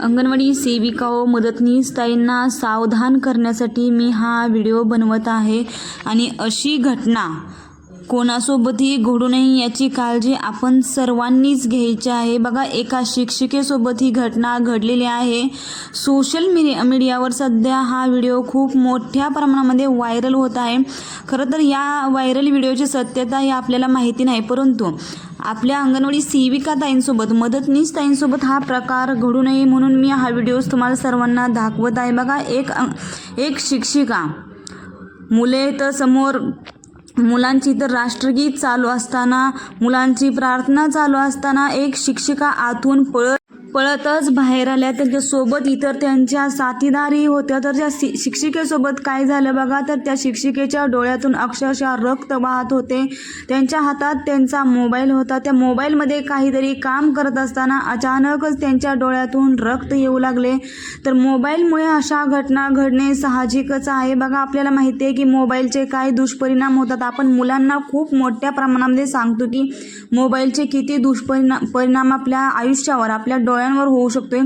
अंगणवाडी सेविका व मदतनीस ताईंना सावधान करण्यासाठी मी हा व्हिडिओ बनवत आहे आणि अशी घटना कोणासोबतही घडू नये याची काळजी आपण सर्वांनीच घ्यायची आहे. बघा एका शिक्षिकेसोबत ही घटना घडलेली आहे. सोशल मीडिया मीडियावर सध्या हा व्हिडिओ खूप मोठ्या प्रमाणामध्ये व्हायरल होत आहे. खरं तर या व्हायरल व्हिडिओची सत्यता ही आपल्याला माहिती नाही परंतु आपल्या अंगणवाडी सेविका ताईंसोबत मदतनीस ताईंसोबत हा प्रकार घडू नये म्हणून मी हा व्हिडिओ तुम्हाला सर्वांना दाखवत आहे. बघा एक एक शिक्षिका मुले तर समोर मुलांची तर राष्ट्रगीत चालू असताना मुलांची प्रार्थना चालू असताना एक शिक्षिका आतून पळत पळतच बाहेर आल्या. त्यांच्यासोबत इतर त्यांच्या साथीदारही होत्या. तर त्या शि शिक्षिकेसोबत काय झालं बघा? तर त्या शिक्षिकेच्या डोळ्यातून अक्षरशः रक्त वाहत होते. त्यांच्या हातात त्यांचा मोबाईल होता. त्या मोबाईलमध्ये काहीतरी काम करत असताना अचानकच त्यांच्या डोळ्यातून रक्त येऊ लागले. तर मोबाईलमुळे अशा घटना घडणे साहजिकच आहे. बघा आपल्याला माहिती आहे की मोबाईलचे काय दुष्परिणाम होतात. आपण मुलांना खूप मोठ्या प्रमाणामध्ये सांगतो की मोबाईलचे किती दुष्परिणाम परिणाम आपल्या आयुष्यावर आपल्या डोळ्या डोळ्यांवर होऊ शकतोय.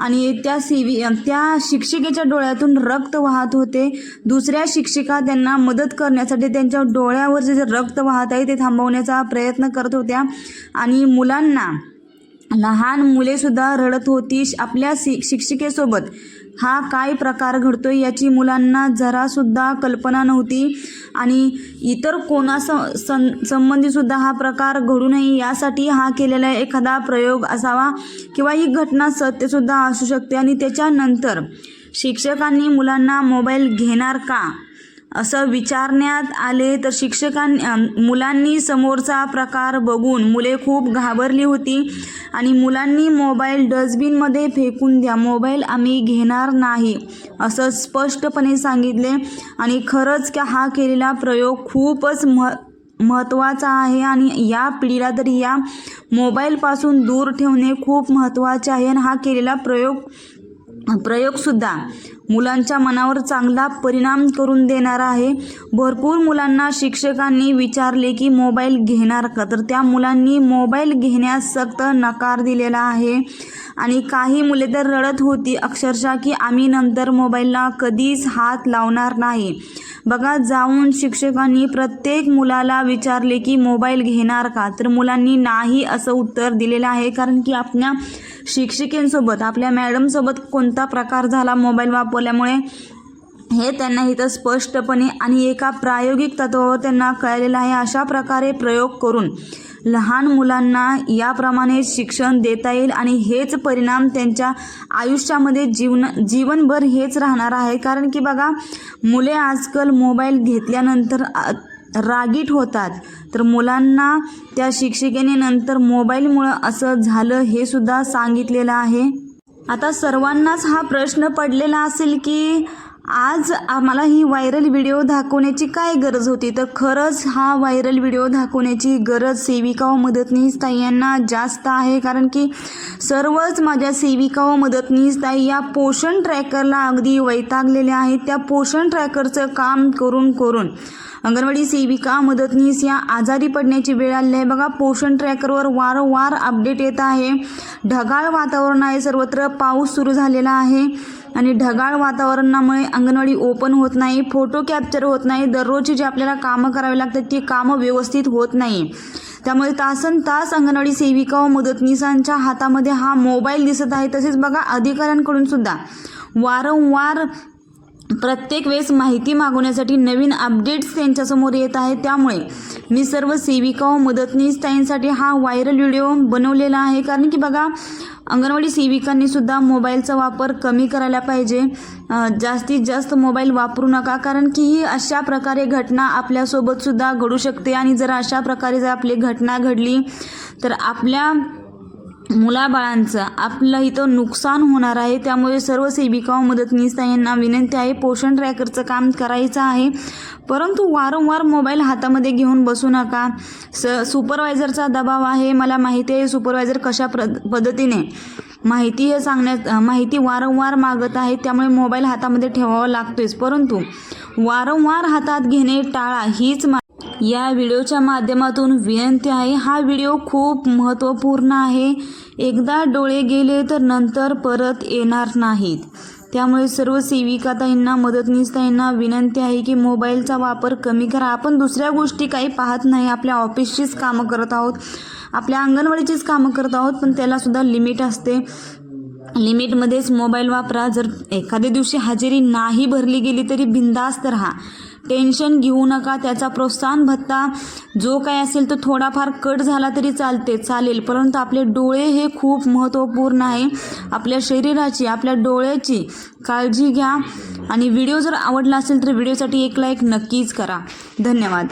आणि त्या सेवी त्या शिक्षिकेच्या डोळ्यातून रक्त वाहत होते. दुसऱ्या शिक्षिका त्यांना मदत करण्यासाठी त्यांच्या डोळ्यावर जे रक्त वाहत आहे ते थांबवण्याचा प्रयत्न करत होत्या. आणि मुलांना लहान मुलेसुद्धा रडत होती आपल्या शि शिक्षिकेसोबत. हा काय प्रकार घडतोय याची मुलांना जरासुद्धा कल्पना नव्हती आणि इतर कोणा सं संबंधीसुद्धा हा प्रकार घडू नये यासाठी हा केलेला एखादा प्रयोग असावा किंवा ही घटना सत्यसुद्धा असू शकते आणि त्याच्यानंतर शिक्षकांनी मुलांना मोबाईल घेणार का? असं विचारण्यात आले तर शिक्षकां मुलांनी समोरचा प्रकार बघून मुले खूप घाबरली होती. आणि मुलांनी मोबाईल डस्टबिनमध्ये फेकून द्या. मोबाईल आम्ही घेणार नाही असं स्पष्टपणे सांगितले. आणि खरंच का हा केलेला प्रयोग खूपच मह महत्त्वाचा आहे आणि या पिढीला तरी या मोबाईलपासून दूर ठेवणे खूप महत्त्वाचे आहे. आणि हा केलेला प्रयोग प्रयोगसुद्धा मुलांच्या मनावर चांगला परिणाम करून देणारा आहे. भरपूर मुलांना शिक्षकांनी विचारले की मोबाईल घेणार का? तर त्या मुलांनी मोबाईल घेण्यास सक्त नकार दिलेला आहे. आणि काही मुले तर रडत होती अक्षरशः की आम्ही नंतर मोबाईलला कधीच हात लावणार नाही. बघा जाऊन शिक्षकांनी प्रत्येक मुलाला विचारले की मोबाईल घेणार का? तर मुलांनी नाही असं उत्तर दिलेलं आहे कारण की आपल्या शिक्षिकेंसोबत आपल्या मॅडमसोबत कोणता प्रकार झाला मोबाईल वापरल्यामुळे हे त्यांना इथं स्पष्टपणे आणि एका प्रायोगिक तत्वावर त्यांना कळलेलं आहे. अशा प्रकारे प्रयोग करून लहान मुलांना याप्रमाणे शिक्षण देता येईल आणि हेच परिणाम त्यांच्या आयुष्यामध्ये जीवन जीवनभर हेच राहणार आहे. कारण की बघा मुले आजकाल मोबाईल घेतल्यानंतर रागीट होतात. तर मुलांना त्या शिक्षिकेने नंतर मोबाईलमुळं असं झालं हे सुद्धा सांगितलेलं आहे. आता सर्वांनाच हा प्रश्न पडलेला असेल की आज आम्हाला ही व्हायरल व्हिडिओ दाखवण्याची काय गरज होती? तर खरंच हा व्हायरल व्हिडिओ दाखवण्याची गरज सेविका व मदतनीस ताई यांना जास्त आहे. कारण की सर्वच माझ्या सेविका व मदतनीस ताई या पोषण ट्रॅकरला अगदी वैतागलेल्या आहेत. त्या पोषण ट्रॅकरचं काम करून करून अंगणवाडी सेविका मदतनीस या आजारी पडण्याची वेळ आली आहे. बघा पोषण ट्रॅकरवर वारंवार अपडेट येत आहे. ढगाळ वातावरण आहे. सर्वत्र पाऊस सुरू झालेला आहे. आणि ढगाळ वातावरणामुळे अंगणवाडी ओपन होत नाही फोटो कॅप्चर होत नाही. दररोजची जी आपल्याला कामं करावी लागतात ती कामं व्यवस्थित होत नाही. त्यामुळे तासन तास अंगणवाडी सेविका व मदतनीसांच्या हातामध्ये हा मोबाईल दिसत आहे. तसेच बघा अधिकाऱ्यांकडून सुद्धा वारंवार प्रत्येक वेळेस माहिती मागवण्यासाठी नवीन अपडेट्स त्यांच्यासमोर येत आहेत. त्यामुळे मी सर्व सेविका व मदतनीस ताईंसाठी हा व्हायरल व्हिडिओ बनवलेला आहे. कारण की बघा अंगणवाडी सेविकांनी सुद्धा मोबाईलचा वापर कमी करायला पाहिजे. जास्तीत जास्त मोबाईल वापरू नका कारण की ही अशा प्रकारे घटना आपल्यासोबत सुद्धा घडू शकते. आणि जर अशा प्रकारे जर आपली घटना घडली तर आपल्या मुलाबाळांचं आपलं इथं नुकसान होणार आहे. त्यामुळे सर्व सेविका व मदतनीस यांना विनंती आहे पोषण ट्रॅकरचं काम करायचं आहे. परंतु वारंवार मोबाईल हातामध्ये घेऊन बसू नका. स सुपरवायझरचा दबाव आहे. मला माहिती आहे सुपरवायझर कशा प्र पद्धतीने माहिती हे सांगण्यात माहिती वारंवार मागत आहे. त्यामुळे मोबाईल हातामध्ये ठेवावा लागतोच परंतु वारंवार हातात घेणे टाळा हीच मा या व्हिडिओच्या माध्यमातून विनंती आहे हा व्हिडिओ खूप महत्त्वपूर्ण आहे. एकदा डोळे गेले तर नंतर परत येणार नाहीत. त्यामुळे सर्व सेविकाताईंना मदतनीसताईंना विनंती आहे की मोबाईलचा वापर कमी करा. आपण दुसऱ्या गोष्टी काही पाहत नाही आपल्या ऑफिसचीच कामं करत आहोत आपल्या अंगणवाडीचीच कामं करत आहोत पण त्यालासुद्धा लिमिट असते. लिमिटमध्येच मोबाईल वापरा. जर एखाद्या दिवशी हजेरी नाही भरली गेली तरी बिंदास्त राहा. टेन्शन घेऊ नका त्याचा प्रोत्साहन भत्ता. जो काय असेल तो थोडाफार कट झाला तरी चालते चालेल. परंतु आपले डोळे हे खूप महत्त्वपूर्ण आहे. आपल्या शरीराची आपल्या डोळ्याची काळजी घ्या. आणि व्हिडिओ जर आवडला असेल तर व्हिडिओसाठी एक लाईक नक्कीच करा. धन्यवाद.